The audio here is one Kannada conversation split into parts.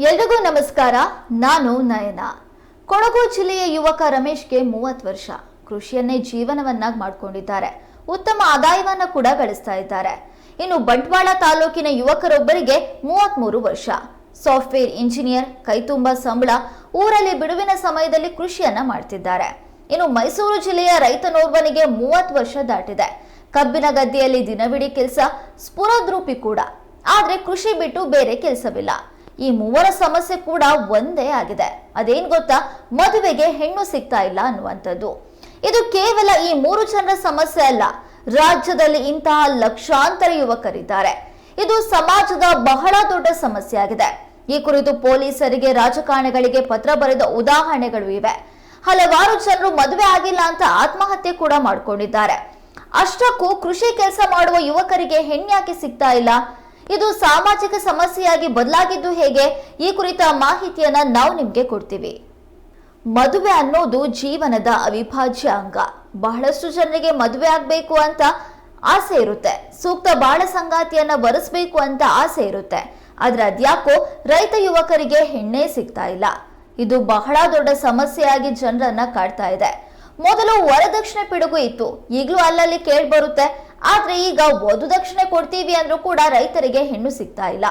ಎಲ್ರಿಗೂ ನಮಸ್ಕಾರ. ನಾನು ನಯನ. ಕೊಡಗು ಜಿಲ್ಲೆಯ ಯುವಕ ರಮೇಶ್ಗೆ ಮೂವತ್ತು ವರ್ಷ. ಕೃಷಿಯನ್ನೇ ಜೀವನವನ್ನಾಗಿ ಮಾಡಿಕೊಂಡಿದ್ದಾರೆ. ಉತ್ತಮ ಆದಾಯವನ್ನು ಕೂಡ ಗಳಿಸ್ತಾ ಇದ್ದಾರೆ. ಇನ್ನು ಬಂಟ್ವಾಳ ತಾಲೂಕಿನ ಯುವಕರೊಬ್ಬರಿಗೆ ಮೂವತ್ತ್ಮೂರು ವರ್ಷ. ಸಾಫ್ಟ್ವೇರ್ ಇಂಜಿನಿಯರ್, ಕೈತುಂಬ ಸಂಬಳ, ಊರಲ್ಲಿ ಬಿಡುವಿನ ಸಮಯದಲ್ಲಿ ಕೃಷಿಯನ್ನ ಮಾಡ್ತಿದ್ದಾರೆ. ಇನ್ನು ಮೈಸೂರು ಜಿಲ್ಲೆಯ ರೈತನೋರ್ವನಿಗೆ ಮೂವತ್ತು ವರ್ಷ ದಾಟಿದೆ. ಕಬ್ಬಿನ ಗದ್ದೆಯಲ್ಲಿ ದಿನವಿಡೀ ಕೆಲಸ, ಸ್ಫುರದ್ರೂಪಿ ಕೂಡ. ಆದ್ರೆ ಕೃಷಿ ಬಿಟ್ಟು ಬೇರೆ ಕೆಲಸವಿಲ್ಲ. ಈ ಮೂವರ ಸಮಸ್ಯೆ ಕೂಡ ಒಂದೇ ಆಗಿದೆ. ಅದೇನ್ ಗೊತ್ತಾ? ಮದುವೆಗೆ ಹೆಣ್ಣು ಸಿಗ್ತಾ ಇಲ್ಲ ಅನ್ನುವಂಥದ್ದು. ಇದು ಕೇವಲ ಈ ಮೂರು ಜನರ ಸಮಸ್ಯೆ ಅಲ್ಲ. ರಾಜ್ಯದಲ್ಲಿ ಇಂತಹ ಲಕ್ಷಾಂತರ ಯುವಕರಿದ್ದಾರೆ. ಇದು ಸಮಾಜದ ಬಹಳ ದೊಡ್ಡ ಸಮಸ್ಯೆ ಆಗಿದೆ. ಈ ಕುರಿತು ಪೊಲೀಸರಿಗೆ, ರಾಜಕಾರಣಿಗಳಿಗೆ ಪತ್ರ ಬರೆದ ಉದಾಹರಣೆಗಳು ಇವೆ. ಹಲವಾರು ಜನರು ಮದುವೆ ಆಗಿಲ್ಲ ಅಂತ ಆತ್ಮಹತ್ಯೆ ಕೂಡ ಮಾಡಿಕೊಂಡಿದ್ದಾರೆ. ಅಷ್ಟಕ್ಕೂ ಕೃಷಿ ಕೆಲಸ ಮಾಡುವ ಯುವಕರಿಗೆ ಹೆಣ್ಣ್ಯಾಕೆ ಸಿಗ್ತಾ ಇಲ್ಲ? ಇದು ಸಾಮಾಜಿಕ ಸಮಸ್ಯೆಯಾಗಿ ಬದಲಾಗಿದ್ದು ಹೇಗೆ? ಈ ಕುರಿತ ಮಾಹಿತಿಯನ್ನ ನಾವು ನಿಮಗೆ ಕೊಡ್ತೀವಿ. ಮದುವೆ ಅನ್ನೋದು ಜೀವನದ ಅವಿಭಾಜ್ಯ ಅಂಗ. ಬಹಳಷ್ಟು ಜನರಿಗೆ ಮದುವೆ ಆಗ್ಬೇಕು ಅಂತ ಆಸೆ ಇರುತ್ತೆ. ಸೂಕ್ತ ಬಾಳ ಸಂಗಾತಿಯನ್ನ ಬರೆಸ್ಬೇಕು ಅಂತ ಆಸೆ ಇರುತ್ತೆ. ಆದ್ರೆ ಅದ್ಯಾಕೋ ರೈತ ಯುವಕರಿಗೆ ಹೆಣ್ಣೇ ಸಿಗ್ತಾ ಇಲ್ಲ. ಇದು ಬಹಳ ದೊಡ್ಡ ಸಮಸ್ಯೆಯಾಗಿ ಜನರನ್ನ ಕಾಡ್ತಾ ಇದೆ. ಮೊದಲು ವರದಕ್ಷಿಣೆ ಪಿಡುಗು ಇತ್ತು. ಈಗಲೂ ಅಲ್ಲಲ್ಲಿ ಕೇಳಿ ಬರುತ್ತೆ. ಆದ್ರೆ ಈಗ ವಧು ದಕ್ಷಿಣೆ ಕೊಡ್ತೀವಿ ಅಂದ್ರೂ ಕೂಡ ರೈತರಿಗೆ ಹೆಣ್ಣು ಸಿಗ್ತಾ ಇಲ್ಲ.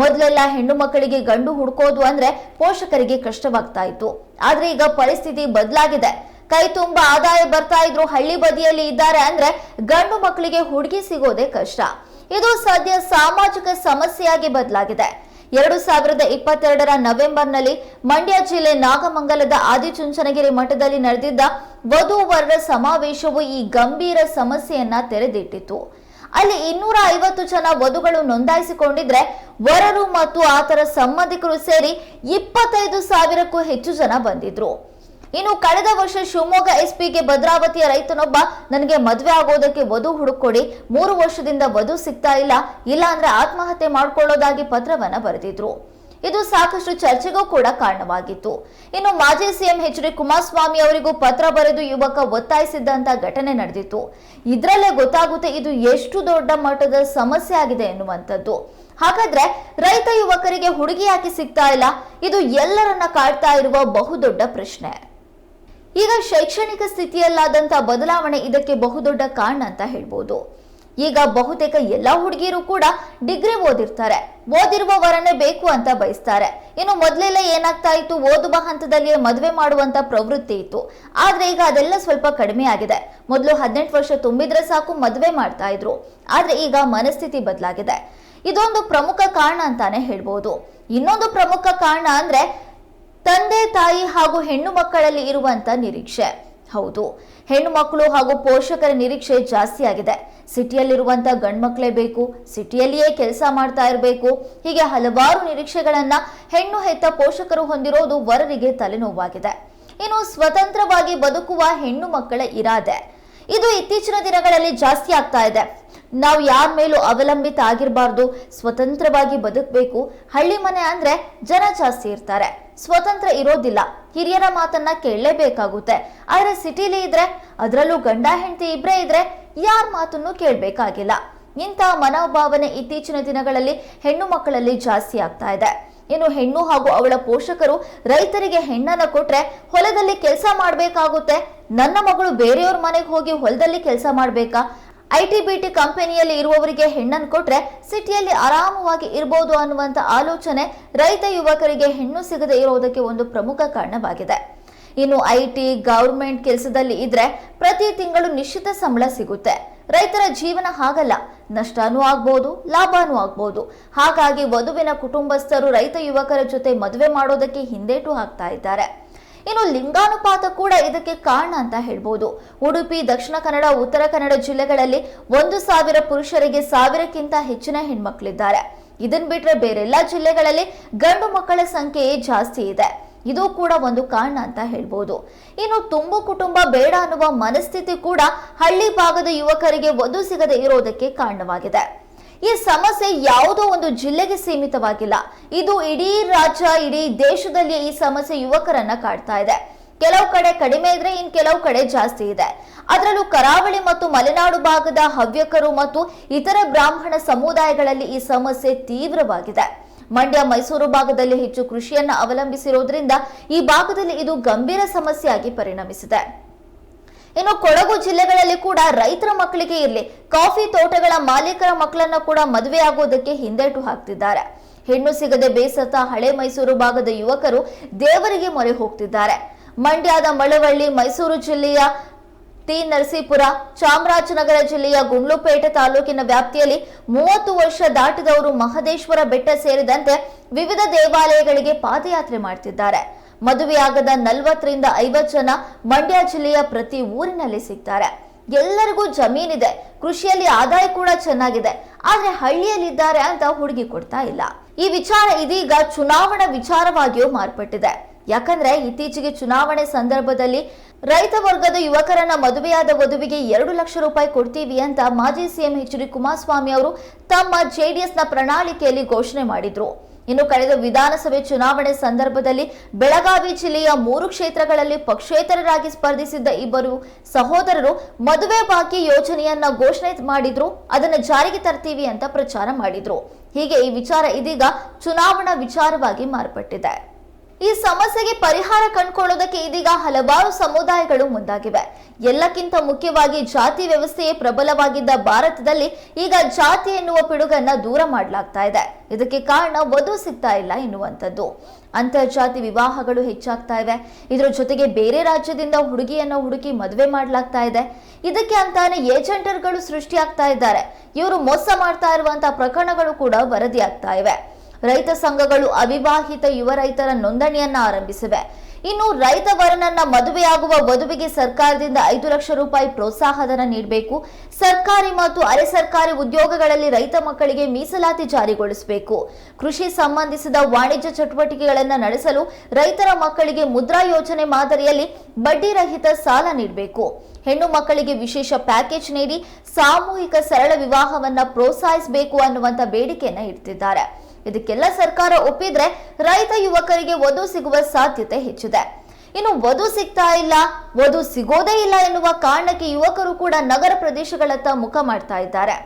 ಮೊದಲೆಲ್ಲ ಹೆಣ್ಣು ಮಕ್ಕಳಿಗೆ ಗಂಡು ಹುಡ್ಕೋದು ಅಂದ್ರೆ ಪೋಷಕರಿಗೆ ಕಷ್ಟವಾಗ್ತಾ ಇತ್ತು. ಆದ್ರೆ ಈಗ ಪರಿಸ್ಥಿತಿ ಬದಲಾಗಿದೆ. ಕೈ ತುಂಬಾ ಆದಾಯ ಬರ್ತಾ ಇದ್ರು, ಹಳ್ಳಿ ಬದಿಯಲ್ಲಿ ಇದ್ದಾರೆ ಅಂದ್ರೆ ಗಂಡು ಮಕ್ಕಳಿಗೆ ಹುಡುಗಿ ಸಿಗೋದೇ ಕಷ್ಟ. ಇದು ಸದ್ಯ ಸಾಮಾಜಿಕ ಸಮಸ್ಯೆಯಾಗಿ ಬದಲಾಗಿದೆ. ಎರಡು ಸಾವಿರದ ಇಪ್ಪತ್ತೆರಡರ ನವೆಂಬರ್ನಲ್ಲಿ ಮಂಡ್ಯ ಜಿಲ್ಲೆ ನಾಗಮಂಗಲದ ಆದಿಚುಂಚನಗಿರಿ ಮಠದಲ್ಲಿ ನಡೆದಿದ್ದ ವಧು ವರರ ಸಮಾವೇಶವು ಈ ಗಂಭೀರ ಸಮಸ್ಯೆಯನ್ನ ತೆರೆದಿಟ್ಟಿತ್ತು. ಅಲ್ಲಿ ಇನ್ನೂರ ಐವತ್ತು ಜನ ವಧುಗಳು ನೋಂದಾಯಿಸಿಕೊಂಡಿದ್ರೆ ವರರು ಮತ್ತು ಆತರ ಸಂಬಂಧಿಕರು ಸೇರಿ ಇಪ್ಪತ್ತೈದು ಸಾವಿರಕ್ಕೂ ಹೆಚ್ಚು ಜನ ಬಂದಿದ್ರು. ಇನ್ನು ಕಳೆದ ವರ್ಷ ಶಿವಮೊಗ್ಗ ಎಸ್ಪಿಗೆ ಭದ್ರಾವತಿಯ ರೈತನೊಬ್ಬ, ನನಗೆ ಮದುವೆ ಆಗೋದಕ್ಕೆ ವಧು ಹುಡುಕೊಡಿ, ಮೂರು ವರ್ಷದಿಂದ ವಧು ಸಿಗ್ತಾ ಇಲ್ಲ ಇಲ್ಲ ಅಂದ್ರೆ ಆತ್ಮಹತ್ಯೆ ಮಾಡ್ಕೊಳ್ಳೋದಾಗಿ ಪತ್ರವನ್ನ ಬರೆದಿದ್ರು. ಇದು ಸಾಕಷ್ಟು ಚರ್ಚೆಗೂ ಕೂಡ ಕಾರಣವಾಗಿತ್ತು. ಇನ್ನು ಮಾಜಿ ಸಿಎಂ ಎಚ್ ಡಿ ಕುಮಾರಸ್ವಾಮಿ ಅವರಿಗೂ ಪತ್ರ ಬರೆದು ಯುವಕ ಒತ್ತಾಯಿಸಿದ್ದಂತ ಘಟನೆ ನಡೆದಿತ್ತು. ಇದರಲ್ಲೇ ಗೊತ್ತಾಗುತ್ತೆ ಇದು ಎಷ್ಟು ದೊಡ್ಡ ಮಟ್ಟದ ಸಮಸ್ಯೆ ಆಗಿದೆ ಎನ್ನುವಂಥದ್ದು. ಹಾಗಾದ್ರೆ ರೈತ ಯುವಕರಿಗೆ ಹುಡುಗಿ ಯಾಕೆ ಸಿಗ್ತಾ ಇಲ್ಲ, ಇದು ಎಲ್ಲರನ್ನ ಕಾಡ್ತಾ ಇರುವ ಬಹುದೊಡ್ಡ ಪ್ರಶ್ನೆ. ಈಗ ಶೈಕ್ಷಣಿಕ ಸ್ಥಿತಿಯಲ್ಲಾದಂತ ಬದಲಾವಣೆ ಇದಕ್ಕೆ ಬಹುದೊಡ್ಡ ಕಾರಣ ಅಂತ ಹೇಳ್ಬೋದು. ಈಗ ಬಹುತೇಕ ಎಲ್ಲ ಹುಡುಗಿಯರು ಕೂಡ ಡಿಗ್ರಿ ಓದಿರ್ತಾರೆ. ಓದಿರುವ ವರನೇ ಬೇಕು ಅಂತ ಬಯಸ್ತಾರೆ. ಇನ್ನು ಮೊದಲೆಲ್ಲ ಏನಾಗ್ತಾ ಇತ್ತು? ಓದುವ ಹಂತದಲ್ಲಿಯೇ ಮದುವೆ ಮಾಡುವಂತ ಪ್ರವೃತ್ತಿ ಇತ್ತು. ಆದ್ರೆ ಈಗ ಅದೆಲ್ಲ ಸ್ವಲ್ಪ ಕಡಿಮೆ ಆಗಿದೆ. ಮೊದಲು ಹದಿನೆಂಟು ವರ್ಷ ತುಂಬಿದ್ರೆ ಸಾಕು, ಮದುವೆ ಮಾಡ್ತಾ ಇದ್ರು. ಆದ್ರೆ ಈಗ ಮನಸ್ಥಿತಿ ಬದಲಾಗಿದೆ. ಇದೊಂದು ಪ್ರಮುಖ ಕಾರಣ ಅಂತಾನೆ ಹೇಳ್ಬೋದು. ಇನ್ನೊಂದು ಪ್ರಮುಖ ಕಾರಣ ಅಂದ್ರೆ ತಾಯಿ ಹಾಗೂ ಹೆಣ್ಣು ಮಕ್ಕಳಲ್ಲಿ ಇರುವಂತ ನಿರೀಕ್ಷೆ. ಹೌದು, ಹೆಣ್ಣು ಮಕ್ಕಳು ಹಾಗೂ ಪೋಷಕರ ನಿರೀಕ್ಷೆ ಜಾಸ್ತಿ ಆಗಿದೆ ಸಿಟಿಯಲ್ಲಿರುವಂತ ಗಂಡ್ಮಕ್ಳೇ ಬೇಕು, ಸಿಟಿಯಲ್ಲಿಯೇ ಕೆಲಸ ಮಾಡ್ತಾ ಇರಬೇಕು. ಹೀಗೆ ಹಲವಾರು ನಿರೀಕ್ಷೆಗಳನ್ನ ಹೆಣ್ಣು ಹೆತ್ತ ಪೋಷಕರು ಹೊಂದಿರೋದು ವರರಿಗೆ ತಲೆನೋವಾಗಿದೆ. ಇನ್ನು ಸ್ವತಂತ್ರವಾಗಿ ಬದುಕುವ ಹೆಣ್ಣು ಮಕ್ಕಳ ಇರಾದೆ. ಇದು ಇತ್ತೀಚಿನ ದಿನಗಳಲ್ಲಿ ಜಾಸ್ತಿ ಆಗ್ತಾ ಇದೆ. ನಾವು ಯಾರ ಮೇಲೂ ಅವಲಂಬಿತ ಆಗಿರಬಾರ್ದು, ಸ್ವತಂತ್ರವಾಗಿ ಬದುಕಬೇಕು. ಹಳ್ಳಿ ಮನೆ ಅಂದ್ರೆ ಜನ ಜಾಸ್ತಿ ಇರ್ತಾರೆ. ಸ್ವತಂತ್ರ ಇರೋದಿಲ್ಲ. ಹಿರಿಯರ ಮಾತನ್ನ ಕೇಳಲೇಬೇಕಾಗುತ್ತೆ. ಆದ್ರೆ ಸಿಟಿಲಿ ಇದ್ರೆ, ಅದರಲ್ಲೂ ಗಂಡ ಹೆಂಡತಿ ಇಬ್ಬರೇ ಇದ್ರೆ ಯಾರ ಮಾತನ್ನು ಕೇಳಬೇಕಾಗಿಲ್ಲ. ಇಂತಹ ಮನೋಭಾವನೆ ಇತ್ತೀಚಿನ ದಿನಗಳಲ್ಲಿ ಹೆಣ್ಣು ಮಕ್ಕಳಲ್ಲಿ ಜಾಸ್ತಿ ಆಗ್ತಾ ಇದೆ. ಇನ್ನು ಹೆಣ್ಣು ಹಾಗೂ ಅವಳ ಪೋಷಕರು ರೈತರಿಗೆ ಹೆಣ್ಣನ್ನ ಕೊಟ್ರೆ ಹೊಲದಲ್ಲಿ ಕೆಲಸ ಮಾಡಬೇಕಾಗುತ್ತೆ. ನನ್ನ ಮಗಳು ಬೇರೆಯವ್ರ ಮನೆಗೆ ಹೋಗಿ ಹೊಲದಲ್ಲಿ ಕೆಲಸ ಮಾಡಬೇಕಾ? ಐ ಟಿ ಬಿ ಕಂಪನಿಯಲ್ಲಿ ಇರುವವರಿಗೆ ಹೆಣ್ಣನ್ನು ಕೊಟ್ರೆ ಸಿಟಿಯಲ್ಲಿ ಆರಾಮವಾಗಿ ಇರಬಹುದು ಅನ್ನುವಂತ ಆಲೋಚನೆ ರೈತ ಯುವಕರಿಗೆ ಹೆಣ್ಣು ಸಿಗದೆ ಇರೋದಕ್ಕೆ ಒಂದು ಪ್ರಮುಖ ಕಾರಣವಾಗಿದೆ. ಇನ್ನು ಐಟಿ, ಗೌರ್ಮೆಂಟ್ ಕೆಲಸದಲ್ಲಿ ಇದ್ರೆ ಪ್ರತಿ ತಿಂಗಳು ನಿಶ್ಚಿತ ಸಂಬಳ ಸಿಗುತ್ತೆ. ರೈತರ ಜೀವನ ಹಾಗಲ್ಲ. ನಷ್ಟನೂ ಆಗ್ಬೋದು, ಲಾಭನೂ ಆಗ್ಬೋದು. ಹಾಗಾಗಿ ವಧುವಿನ ಕುಟುಂಬಸ್ಥರು, ರೈತ ಯುವಕರ ಜೊತೆ ಮದುವೆ ಮಾಡೋದಕ್ಕೆ ಹಿಂದೇಟು ಹಾಕ್ತಾ ಇದ್ದಾರೆ. ಇನ್ನು ಲಿಂಗಾನುಪಾತ ಕೂಡ ಇದಕ್ಕೆ ಕಾರಣ ಅಂತ ಹೇಳ್ಬೋದು. ಉಡುಪಿ, ದಕ್ಷಿಣ ಕನ್ನಡ, ಉತ್ತರ ಕನ್ನಡ ಜಿಲ್ಲೆಗಳಲ್ಲಿ ಒಂದು ಸಾವಿರ ಪುರುಷರಿಗೆ ಸಾವಿರಕ್ಕಿಂತ ಹೆಚ್ಚಿನ ಹೆಣ್ಮಕ್ಳಿದ್ದಾರೆ. ಇದನ್ ಬಿಟ್ರೆ ಬೇರೆಲ್ಲ ಜಿಲ್ಲೆಗಳಲ್ಲಿ ಗಂಡು ಮಕ್ಕಳ ಸಂಖ್ಯೆಯೇ ಜಾಸ್ತಿ ಇದೆ. ಇದು ಕೂಡ ಒಂದು ಕಾರಣ ಅಂತ ಹೇಳ್ಬೋದು. ಇನ್ನು ತುಂಬು ಕುಟುಂಬ ಬೇಡ ಅನ್ನುವ ಮನಸ್ಥಿತಿ ಕೂಡ ಹಳ್ಳಿ ಭಾಗದ ಯುವಕರಿಗೆ ವಧು ಸಿಗದೆ ಇರೋದಕ್ಕೆ ಕಾರಣವಾಗಿದೆ. ಈ ಸಮಸ್ಯೆ ಯಾವುದೋ ಒಂದು ಜಿಲ್ಲೆಗೆ ಸೀಮಿತವಾಗಿಲ್ಲ. ಇದು ಇಡೀ ರಾಜ್ಯ, ಇಡೀ ದೇಶದಲ್ಲಿ ಈ ಸಮಸ್ಯೆ ಯುವಕರನ್ನ ಕಾಡ್ತಾ ಇದೆ. ಕೆಲವು ಕಡೆ ಕಡಿಮೆ ಇದ್ರೆ ಇನ್ ಕೆಲವು ಕಡೆ ಜಾಸ್ತಿ ಇದೆ. ಅದರಲ್ಲೂ ಕರಾವಳಿ ಮತ್ತು ಮಲೆನಾಡು ಭಾಗದ ಹವ್ಯಕರು ಮತ್ತು ಇತರ ಬ್ರಾಹ್ಮಣ ಸಮುದಾಯಗಳಲ್ಲಿ ಈ ಸಮಸ್ಯೆ ತೀವ್ರವಾಗಿದೆ. ಮಂಡ್ಯ ಮೈಸೂರು ಭಾಗದಲ್ಲಿ ಹೆಚ್ಚು ಕೃಷಿಯನ್ನ ಅವಲಂಬಿಸಿರುವುದರಿಂದ ಈ ಭಾಗದಲ್ಲಿ ಇದು ಗಂಭೀರ ಸಮಸ್ಯೆಯಾಗಿ ಪರಿಣಮಿಸಿದೆ. ಇನ್ನು ಕೊಡಗು ಜಿಲ್ಲೆಗಳಲ್ಲಿ ಕೂಡ ರೈತರ ಮಕ್ಕಳಿಗೆ ಇರಲಿ, ಕಾಫಿ ತೋಟಗಳ ಮಾಲೀಕರ ಮಕ್ಕಳನ್ನ ಕೂಡ ಮದುವೆ ಆಗೋದಕ್ಕೆ ಹಿಂದೇಟು ಹಾಕ್ತಿದ್ದಾರೆ. ಹೆಣ್ಣು ಸಿಗದೆ ಬೇಸತ್ತ ಹಳೆ ಮೈಸೂರು ಭಾಗದ ಯುವಕರು ದೇವರಿಗೆ ಮೊರೆ ಹೋಗ್ತಿದ್ದಾರೆ. ಮಂಡ್ಯದ ಮಳವಳ್ಳಿ ಮೈಸೂರು ಜಿಲ್ಲೆಯ ಟಿ ನರಸೀಪುರ ಚಾಮರಾಜನಗರ ಜಿಲ್ಲೆಯ ಗುಂಡ್ಲುಪೇಟೆ ತಾಲೂಕಿನ ವ್ಯಾಪ್ತಿಯಲ್ಲಿ ಮೂವತ್ತು ವರ್ಷ ದಾಟಿದವರು ಮಹದೇಶ್ವರ ಬೆಟ್ಟ ಸೇರಿದಂತೆ ವಿವಿಧ ದೇವಾಲಯಗಳಿಗೆ ಪಾದಯಾತ್ರೆ ಮಾಡ್ತಿದ್ದಾರೆ. ಮದುವೆಯಾಗದ ನಲವತ್ತರಿಂದ ಐವತ್ತು ಜನ ಮಂಡ್ಯ ಜಿಲ್ಲೆಯ ಪ್ರತಿ ಊರಿನಲ್ಲಿ ಸಿಗ್ತಾರೆ. ಎಲ್ಲರಿಗೂ ಜಮೀನಿದೆ. ಕೃಷಿಯಲ್ಲಿ ಆದಾಯ ಕೂಡ ಚೆನ್ನಾಗಿದೆ. ಆದ್ರೆ ಹಳ್ಳಿಯಲ್ಲಿದ್ದಾರೆ ಅಂತ ಹುಡುಗಿ ಕೊಡ್ತಾ ಇಲ್ಲ. ಈ ವಿಚಾರ ಇದೀಗ ಚುನಾವಣಾ ವಿಚಾರವಾಗಿಯೂ ಮಾರ್ಪಟ್ಟಿದೆ. ಯಾಕಂದ್ರೆ ಇತ್ತೀಚೆಗೆ ಚುನಾವಣೆ ಸಂದರ್ಭದಲ್ಲಿ ರೈತ ವರ್ಗದ ಯುವಕರನ್ನ ಮದುವೆಯಾದ ವಧುವಿಗೆ ಎರಡು ಲಕ್ಷ ರೂಪಾಯಿ ಕೊಡ್ತೀವಿ ಅಂತ ಮಾಜಿ ಸಿಎಂ ಎಚ್ ಡಿ ಕುಮಾರಸ್ವಾಮಿ ಅವರು ತಮ್ಮ ಜೆಡಿಎಸ್ನ ಪ್ರಣಾಳಿಕೆಯಲ್ಲಿ ಘೋಷಣೆ ಮಾಡಿದ್ರು. ಇನ್ನು ಕಳೆದ ವಿಧಾನಸಭೆ ಚುನಾವಣೆ ಸಂದರ್ಭದಲ್ಲಿ ಬೆಳಗಾವಿ ಜಿಲ್ಲೆಯ ಮೂರು ಕ್ಷೇತ್ರಗಳಲ್ಲಿ ಪಕ್ಷೇತರರಾಗಿ ಸ್ಪರ್ಧಿಸಿದ್ದ ಇಬ್ಬರು ಸಹೋದರರು ಮದುವೆ ಬಾಕಿ ಯೋಜನೆಯನ್ನ ಘೋಷಣೆ ಮಾಡಿದ್ರು, ಅದನ್ನ ಜಾರಿಗೆ ತರ್ತೀವಿ ಅಂತ ಪ್ರಚಾರ ಮಾಡಿದ್ರು. ಹೀಗೆ ಈ ವಿಚಾರ ಇದೀಗ ಚುನಾವಣಾ ವಿಚಾರವಾಗಿ ಮಾರ್ಪಟ್ಟಿದೆ. ಈ ಸಮಸ್ಯೆಗೆ ಪರಿಹಾರ ಕಂಡುಕೊಳ್ಳೋದಕ್ಕೆ ಇದೀಗ ಹಲವಾರು ಸಮುದಾಯಗಳು ಮುಂದಾಗಿವೆ. ಎಲ್ಲಕ್ಕಿಂತ ಮುಖ್ಯವಾಗಿ ಜಾತಿ ವ್ಯವಸ್ಥೆಯೇ ಪ್ರಬಲವಾಗಿದ್ದ ಭಾರತದಲ್ಲಿ ಈಗ ಜಾತಿ ಎನ್ನುವ ಪಿಡುಗನ್ನ ದೂರ ಮಾಡಲಾಗ್ತಾ ಇದೆ. ಇದಕ್ಕೆ ಕಾರಣ ವಧು ಸಿಗ್ತಾ ಇಲ್ಲ ಎನ್ನುವಂಥದ್ದು. ಅಂತರ್ಜಾತಿ ವಿವಾಹಗಳು ಹೆಚ್ಚಾಗ್ತಾ ಇವೆ. ಇದರ ಜೊತೆಗೆ ಬೇರೆ ರಾಜ್ಯದಿಂದ ಹುಡುಗಿಯನ್ನ ಹುಡುಕಿ ಮದುವೆ ಮಾಡಲಾಗ್ತಾ ಇದೆ. ಇದಕ್ಕೆ ಅಂತಾನೆ ಏಜೆಂಟರ್ಗಳು ಸೃಷ್ಟಿಯಾಗ್ತಾ ಇದ್ದಾರೆ. ಇವರು ಮೋಸ ಮಾಡ್ತಾ ಇರುವಂತಹ ಪ್ರಕರಣಗಳು ಕೂಡ ವರದಿಯಾಗ್ತಾ ಇವೆ. ರೈತ ಸಂಘಗಳು ಅವಿವಾಹಿತ ಯುವ ರೈತರ ನೋಂದಣಿಯನ್ನ ಆರಂಭಿಸಿವೆ. ಇನ್ನು ರೈತ ವರನನ್ನ ಮದುವೆಯಾಗುವ ವಧುವಿಗೆ ಸರ್ಕಾರದಿಂದ ಐದು ಲಕ್ಷ ರೂಪಾಯಿ ಪ್ರೋತ್ಸಾಹಧನ ನೀಡಬೇಕು. ಸರ್ಕಾರಿ ಮತ್ತು ಅರೆ ಸರ್ಕಾರಿ ಉದ್ಯೋಗಗಳಲ್ಲಿ ರೈತ ಮಕ್ಕಳಿಗೆ ಮೀಸಲಾತಿ ಜಾರಿಗೊಳಿಸಬೇಕು. ಕೃಷಿ ಸಂಬಂಧಿಸಿದ ವಾಣಿಜ್ಯ ಚಟುವಟಿಕೆಗಳನ್ನು ನಡೆಸಲು ರೈತರ ಮಕ್ಕಳಿಗೆ ಮುದ್ರಾ ಯೋಜನೆ ಮಾದರಿಯಲ್ಲಿ ಬಡ್ಡಿ ರಹಿತ ಸಾಲ ನೀಡಬೇಕು. ಹೆಣ್ಣು ಮಕ್ಕಳಿಗೆ ವಿಶೇಷ ಪ್ಯಾಕೇಜ್ ನೀಡಿ ಸಾಮೂಹಿಕ ಸರಳ ವಿವಾಹವನ್ನ ಪ್ರೋತ್ಸಾಹಿಸಬೇಕು ಅನ್ನುವಂತ ಬೇಡಿಕೆಯನ್ನು ಇಡ್ತಿದ್ದಾರೆ. ಇದಕ್ಕೆಲ್ಲ ಸರ್ಕಾರ ಒಪ್ಪಿದ್ರೆ ರೈತ ಯುವಕರಿಗೆ ವಧು ಸಿಗುವ ಸಾಧ್ಯತೆ ಹೆಚ್ಚಿದೆ. ಇನ್ನು ವಧು ಸಿಗ್ತಾ ಇಲ್ಲ, ವಧು ಸಿಗೋದೇ ಇಲ್ಲ ಎನ್ನುವ ಕಾರಣಕ್ಕೆ ಯುವಕರು ಕೂಡ ನಗರ ಪ್ರದೇಶಗಳತ್ತ ಮುಖ ಮಾಡ್ತಾ ಇದ್ದಾರೆ.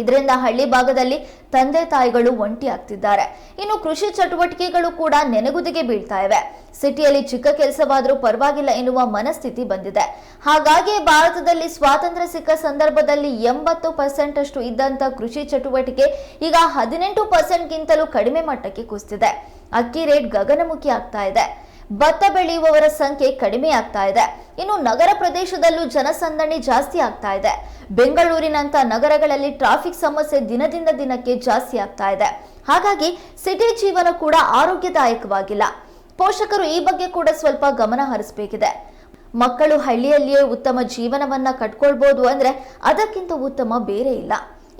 ಇದರಿಂದ ಹಳ್ಳಿ ಭಾಗದಲ್ಲಿ ತಂದೆ ತಾಯಿಗಳು ಒಂಟಿ ಆಗ್ತಿದ್ದಾರೆ. ಇನ್ನು ಕೃಷಿ ಚಟುವಟಿಕೆಗಳು ಕೂಡ ನೆನೆಗುದಿಗೆ ಬೀಳ್ತಾ ಇವೆ. ಸಿಟಿಯಲ್ಲಿ ಚಿಕ್ಕ ಕೆಲಸವಾದರೂ ಪರವಾಗಿಲ್ಲ ಎನ್ನುವ ಮನಸ್ಥಿತಿ ಬಂದಿದೆ. ಹಾಗಾಗಿ ಭಾರತದಲ್ಲಿ ಸ್ವಾತಂತ್ರ್ಯ ಸಿಕ್ಕ ಸಂದರ್ಭದಲ್ಲಿ ಎಂಬತ್ತು ಪರ್ಸೆಂಟ್ ಅಷ್ಟು ಇದ್ದಂತ ಕೃಷಿ ಚಟುವಟಿಕೆ ಈಗ ಹದಿನೆಂಟು ಪರ್ಸೆಂಟ್ಗಿಂತಲೂ ಕಡಿಮೆ ಮಟ್ಟಕ್ಕೆ ಕುಸಿದಿದೆ. ಅಕ್ಕಿ ರೇಟ್ ಗಗನಮುಖಿ ಆಗ್ತಾ ಇದೆ. ಭತ್ತ ಬೆಳೆಯುವವರ ಸಂಖ್ಯೆ ಕಡಿಮೆ ಆಗ್ತಾ ಇದೆ. ಇನ್ನು ನಗರ ಪ್ರದೇಶದಲ್ಲೂ ಜನಸಂದಣಿ ಜಾಸ್ತಿ ಆಗ್ತಾ ಇದೆ. ಬೆಂಗಳೂರಿನಂತ ನಗರಗಳಲ್ಲಿ ಟ್ರಾಫಿಕ್ ಸಮಸ್ಯೆ ದಿನದಿಂದ ದಿನಕ್ಕೆ ಜಾಸ್ತಿ ಆಗ್ತಾ ಇದೆ. ಹಾಗಾಗಿ ಸಿಟಿ ಜೀವನ ಕೂಡ ಆರೋಗ್ಯದಾಯಕವಾಗಿಲ್ಲ. ಪೋಷಕರು ಈ ಬಗ್ಗೆ ಕೂಡ ಸ್ವಲ್ಪ ಗಮನ ಹರಿಸಬೇಕಿದೆ. ಮಕ್ಕಳು ಹಳ್ಳಿಯಲ್ಲಿಯೇ ಉತ್ತಮ ಜೀವನವನ್ನ ಕಟ್ಕೊಳ್ಬಹುದು ಅಂದ್ರೆ ಅದಕ್ಕಿಂತ ಉತ್ತಮ ಬೇರೆ ಇಲ್ಲ.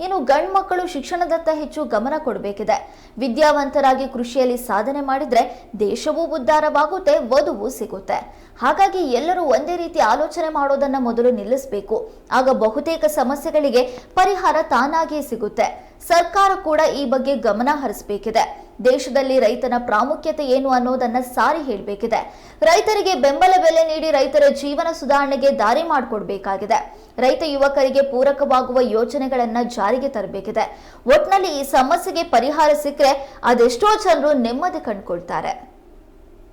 ಇನ್ನು ಗಂಡು ಮಕ್ಕಳು ಶಿಕ್ಷಣದತ್ತ ಹೆಚ್ಚು ಗಮನ ಕೊಡಬೇಕಿದೆ. ವಿದ್ಯಾವಂತರಾಗಿ ಕೃಷಿಯಲ್ಲಿ ಸಾಧನೆ ಮಾಡಿದ್ರೆ ದೇಶವೂ ಉದ್ಧಾರವಾಗುತ್ತೆ, ವಧುವು ಸಿಗುತ್ತೆ. ಹಾಗಾಗಿ ಎಲ್ಲರೂ ಒಂದೇ ರೀತಿ ಆಲೋಚನೆ ಮಾಡೋದನ್ನ ಮೊದಲು ನಿಲ್ಲಿಸಬೇಕು. ಆಗ ಬಹುತೇಕ ಸಮಸ್ಯೆಗಳಿಗೆ ಪರಿಹಾರ ತಾನಾಗಿಯೇ ಸಿಗುತ್ತೆ. ಸರ್ಕಾರ ಕೂಡ ಈ ಬಗ್ಗೆ ಗಮನ ಹರಿಸಬೇಕಿದೆ. ದೇಶದಲ್ಲಿ ರೈತನ ಪ್ರಾಮುಖ್ಯತೆ ಏನು ಅನ್ನೋದನ್ನ ಸಾರಿ ಹೇಳಬೇಕಿದೆ. ರೈತರಿಗೆ ಬೆಂಬಲ ಬೆಲೆ ನೀಡಿ ರೈತರ ಜೀವನ ಸುಧಾರಣೆಗೆ ದಾರಿ ಮಾಡಿಕೊಡ್ಬೇಕಾಗಿದೆ. ರೈತ ಯುವಕರಿಗೆ ಪೂರಕವಾಗುವ ಯೋಜನೆಗಳನ್ನ ಜಾರಿಗೆ ತರಬೇಕಿದೆ. ಒಟ್ನಲ್ಲಿ ಈ ಸಮಸ್ಯೆಗೆ ಪರಿಹಾರ ಸಿಕ್ಕರೆ ಅದೆಷ್ಟೋ ಜನರು ನೆಮ್ಮದಿ ಕಂಡುಕೊಳ್ತಾರೆ.